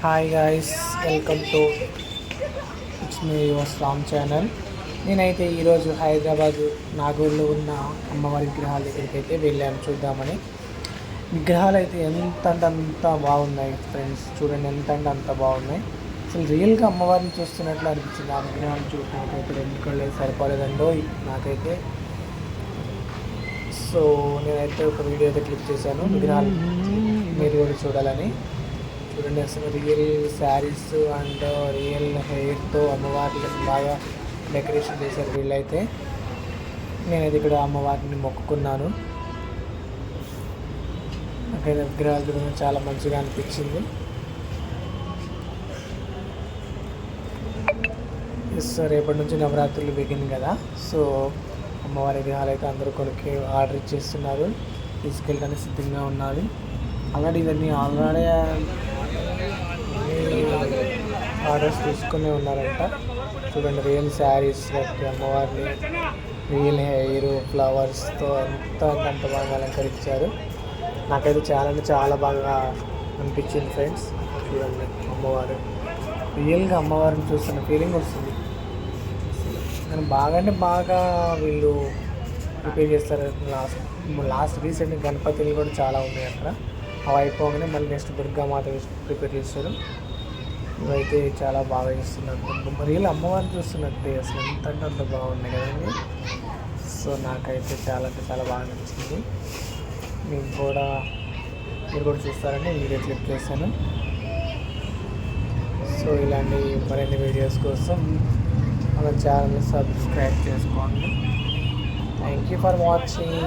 Hi guys welcome to it's me your strong channel నేనైతే ఈరోజు హైదరాబాద్ నాగూర్లో ఉన్న అమ్మవారి విగ్రహాల దగ్గరికి అయితే వెళ్ళాను చూద్దామని. విగ్రహాలు అయితే ఎంత అంత బాగున్నాయి ఫ్రెండ్స్ చూడండి ఎంత అంటే అంత బాగున్నాయి. అసలు రియల్గా అమ్మవారిని చూస్తున్నట్లు అనిపించింది. ఆ విగ్రహాలు చూసినట్లయితే రెండు కళ్ళు సరిపోలేదండో నాకైతే. సో నేనైతే ఒక వీడియో అయితే క్లిక్ చేశాను. విగ్రహాలు మీరు కూడా చూడాలని. చూడండి అసలు రియల్ శారీస్ అండ్ రియల్ హెయిర్తో అమ్మవారిని బాగా డెకరేషన్ చేశారు వీళ్ళైతే. నేనైతే ఇక్కడ అమ్మవారిని మొక్కుకున్నాను. అక్కడ విగ్రహాలు చూడడం చాలా మంచిగా అనిపించింది. సో రేపటి నుంచి నవరాత్రులు బిగిన్ కదా. సో అమ్మవారి విగ్రహాలు అయితే అందరూ కొనుక్కి ఆర్డర్ ఇచ్చేస్తున్నారు. తీసుకెళ్ళడానికి సిద్ధంగా ఉన్నారు ఆల్రెడీ ఇవన్నీ ఆల్రెడీ ఆర్డర్స్ తీసుకునే ఉన్నారంట. చూడండి రియల్ శారీస్ అమ్మవారిని రియల్ హెయిర్ ఫ్లవర్స్తో ఎంత అంటే అంత బాగా అలంకరించారు. నాకైతే చాలా అంటే చాలా బాగా అనిపించింది ఫ్రెండ్స్. చూడండి అమ్మవారు. రియల్గా అమ్మవారిని చూస్తున్న ఫీలింగ్ వస్తుంది. కానీ బాగా అంటే బాగా వీళ్ళు ప్రిపేర్ చేస్తారు. లాస్ట్ లాస్ట్ రీసెంట్ గణపతులు కూడా చాలా ఉన్నాయి అక్కడ అవి అయిపోగానే మళ్ళీ నెక్స్ట్ దుర్గామాత ప్రిపేర్ చేస్తారు. ఇవైతే చాలా బాగా చేస్తున్నారు రియల్ అమ్మవారిని చూస్తున్నట్టే అసలు ఎంత అంటే అంత బాగుంది కదండి. సో నాకైతే చాలా అంటే చాలా బాగా నచ్చింది. మీకు కూడా మీరు కూడా చూస్తారని వీడియో క్లిక్ చేశాను. సో ఇలాంటి మరిన్ని వీడియోస్ కోసం మన ఛానల్ సబ్స్క్రైబ్ చేసుకోండి. Thank you for watching